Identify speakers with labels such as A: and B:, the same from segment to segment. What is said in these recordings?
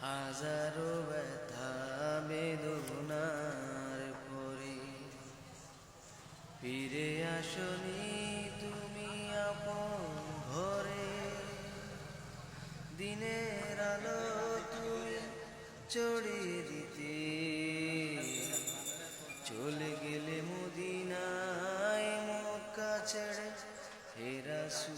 A: হাজারো ব্যথা বেদনার পরে ফিরে আসনি তুমি আপন ঘরে। দিনের আলো তুমি চড়িয়ে দিতে। চলে গেলে মদিনায় মক্কা ছেড়ে হেরাসু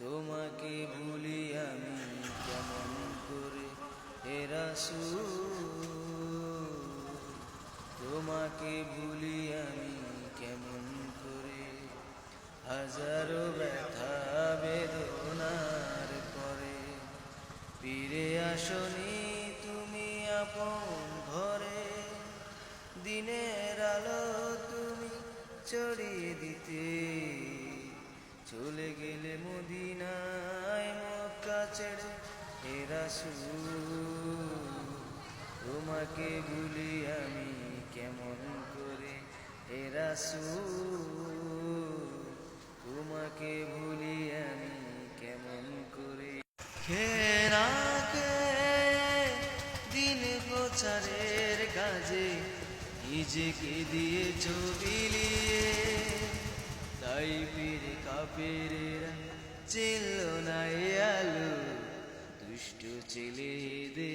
A: তোমাকে ভুলি আমি কেমন করে তোমাকে ভুলি আমি কেমন করে? হাজারো ব্যথা, বেদনার পরে। ফিরে আসনি তুমি আপন ঘরে। দিনের আলো তুমি চড়িয়ে দিতে। চলে গেলে মদিনায় মক্কা ছেড়ে হেরাসু তোমাকে ভুলি আমি কেমন করে? হেরাসু তোমাকে ভুলি আমি কেমন করে? খেরাকে দিন প্রচারের কাজে নিজেকে দিয়ে ছবিলিয়ে তাই ফিরে কাপেরেরা চিল্ল নাই আলু, দুষ্ট ছেলেদের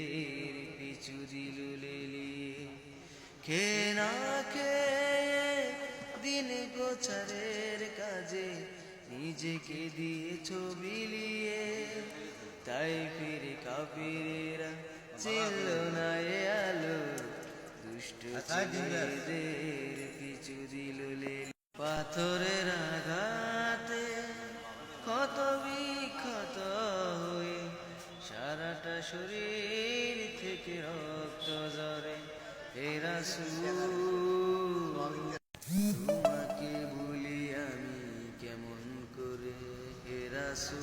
A: দিল খে না খেয়ে দিন গোছারের কাজে নিজেকে দিয়ে ছবি লিয়ে তাই ফিরে কাপিরেরা চিল্ল না এ আলো দুষ্ট ছেলেদের পিছু দিল পাথরের আঘাতে ক্ষত বিক্ষত হয়ে সারাটা শরীর থেকে রক্ত ঝরে এরা তোমাকে ভুলি আমি কেমন করে? হেরাসু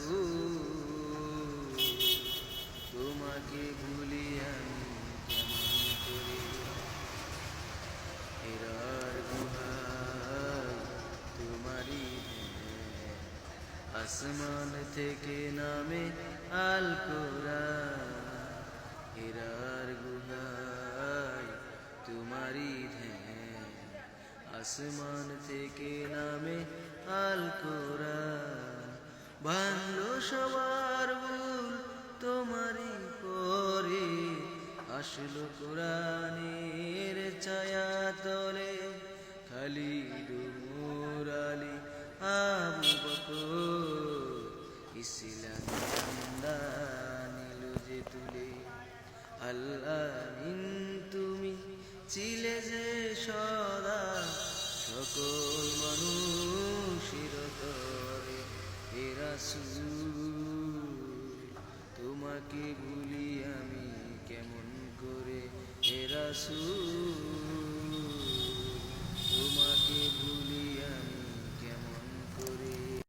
A: তোমাকে ভুলি আমি কেমন করে? হেরার গুহায় তোমারি আসমান থেকে নামে আল হেরার গুহায় তোমারি ধ্যান। আসমান থেকে নামে আল কোরআন। ভাঙলো সবার ভুল তোমারই পরে। আসলো কোরআনের ছায়া তলে খালি মুরালি আবু বকর। ইসলাম নিল যে তুলে আল্লাহ তুমি চিলে যে সদা সকল মানুষের তরে এরা তোমাকে ভুলি আমি কেমন করে? হেরাসু